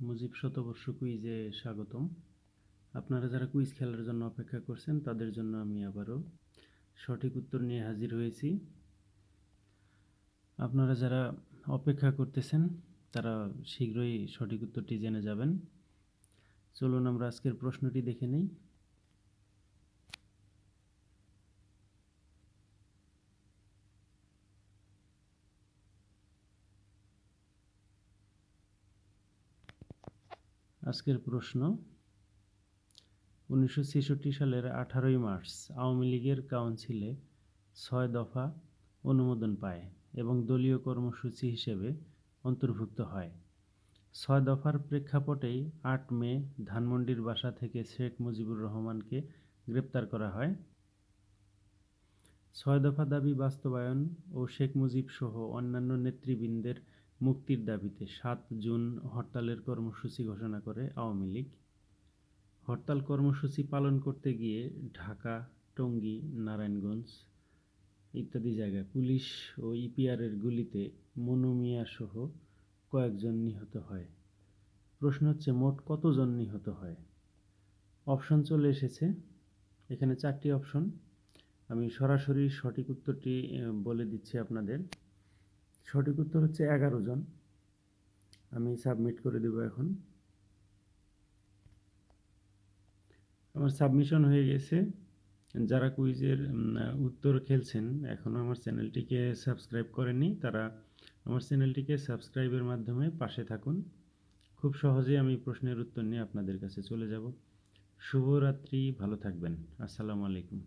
মুজিব, শতবর্ষ কুইজে স্বাগতম। আপনারা যারা কুইজ খেলার জন্য অপেক্ষা করছেন, তাদের জন্য আমি আবারও সঠিক উত্তর নিয়ে হাজির হয়েছি। আপনারা যারা অপেক্ষা করতেছেন, তারা শীঘ্রই সঠিক উত্তরটি জেনে যাবেন। চলুন আমরা আজকের প্রশ্নটি দেখে নেই। আজকের প্রশ্ন, উনিশশো ছেষট্টি সালের আঠারোই মার্চ আওয়ামী লীগের কাউন্সিলে ছয় দফা অনুমোদন পায় এবং দলীয় কর্মসূচি হিসেবে অন্তর্ভুক্ত হয়। ছয় দফার প্রেক্ষাপটেই আট মে ধানমন্ডির বাসা থেকে শেখ মুজিবুর রহমানকে গ্রেপ্তার করা হয়। ছয় দফা দাবি বাস্তবায়ন ও শেখ মুজিব সহ অন্যান্য নেতৃবৃন্দের মুক্তির দাবিতে সাত জুন হরতালের কর্মসূচি ঘোষণা করে আওয়ামী লীগ। হরতাল কর্মসূচি পালন করতে গিয়ে ঢাকা, টঙ্গী, নারায়ণগঞ্জ ইত্যাদি জায়গায় পুলিশ ও ইপিআরের গুলিতে মনু মিয়া সহ কয়েকজন নিহত হয়। প্রশ্ন হচ্ছে, মোট কতজন নিহত হয়? অপশন চলে এসেছে। এখানে চারটি অপশন। আমি সরাসরি সঠিক উত্তরটি বলে দিচ্ছি আপনাদের। সঠিক উত্তর হচ্ছে এগারো জন। আমি সাবমিট করে দেব এখন। আমার সাবমিশন হয়ে গেছে। যারা কুইজের উত্তর খেলছেন এখনও আমার চ্যানেলটিকে সাবস্ক্রাইব করেনি তারা আমার চ্যানেলটিকে সাবস্ক্রাইবের মাধ্যমে পাশে থাকুন। খুব সহজেই আমি প্রশ্নের উত্তর নিয়ে আপনাদের কাছে চলে যাব। শুভরাত্রি, ভালো থাকবেন। আসসালামু আলাইকুম।